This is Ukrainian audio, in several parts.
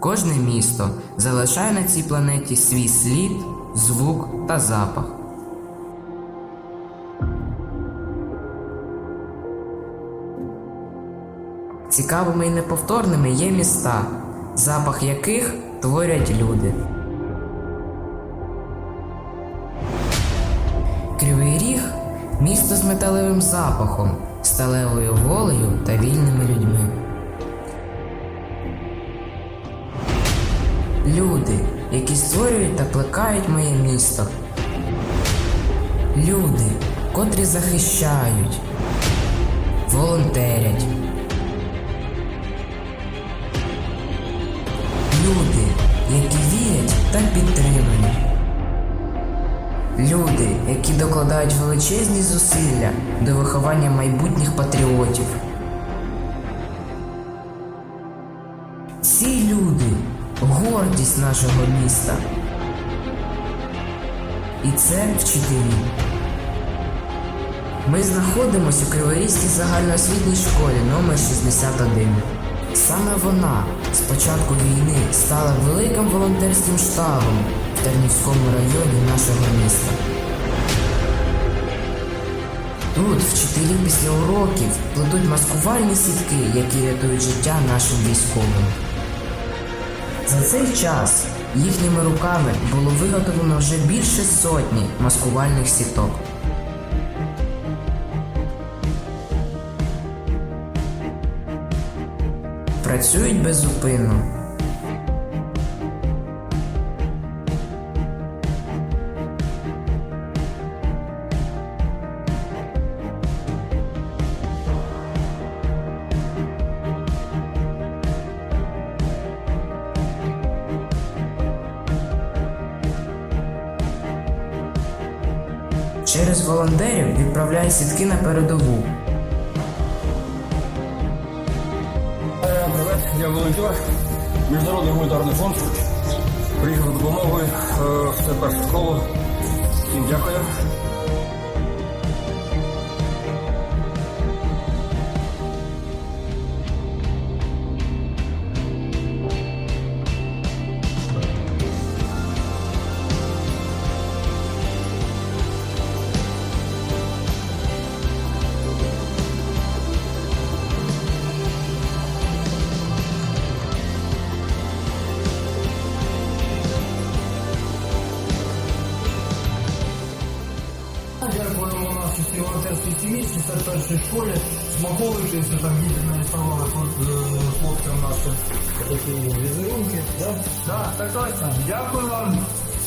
Кожне місто залишає на цій планеті свій слід, звук та запах. Цікавими і неповторними є міста, запах яких творять люди. Кривий Ріг місто з металевим запахом, сталевою волею та вільними людьми. Люди, які створюють та плекають моє місто. Люди, котрі захищають, волонтерять. Люди, які вірять та підтримують. Люди, які докладають величезні зусилля до виховання майбутніх патріотів. Ці люди гордість нашого міста. І це вчителі. Ми знаходимося у Криворізькій загальноосвітній школі номер 61. Саме вона з початку війни стала великим волонтерським штабом в Тернівському районі нашого міста. Тут вчителі після уроків плетуть маскувальні сітки, які рятують життя нашим військовим. За цей час їхніми руками було виготовлено вже більше сотні маскувальних сіток. Працюють беззупинно. Через волонтерів відправляють сітки на передову. Привет, я волонтер, Міжнародний гуманітарний фонд. Приїхав з допомогою. Е, Це перша школа. Всім дякую. Дякуємо нашій волонтерській сім'ї, 61 школі. Смаковуйтеся, там діти нарисували хлопцям нашим такі візерунки. Да? Так, так точно. Дякую вам.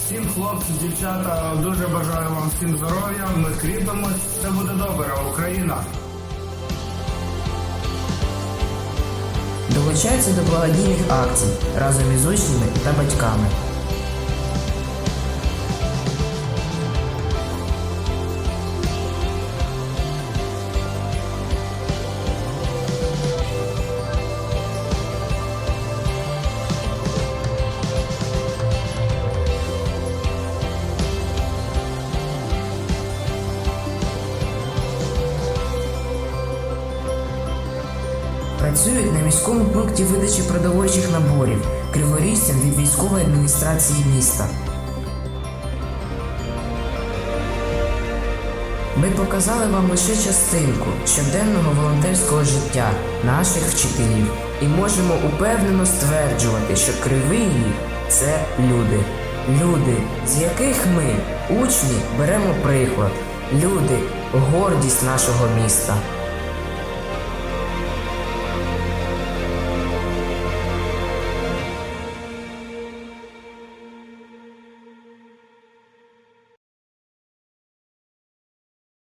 Всім хлопці, дівчата, дуже бажаю вам всім здоров'я, ми кріпимось, все буде добре, Україна. Долучаються до благодійних акцій разом із учнями та батьками. Працюють на міському пункті видачі продовольчих наборів криворіжцям від військової адміністрації міста. Ми показали вам лише частинку щоденного волонтерського життя наших вчителів і можемо упевнено стверджувати, що кривий це люди. Люди, з яких ми, учні, беремо приклад. Люди гордість нашого міста.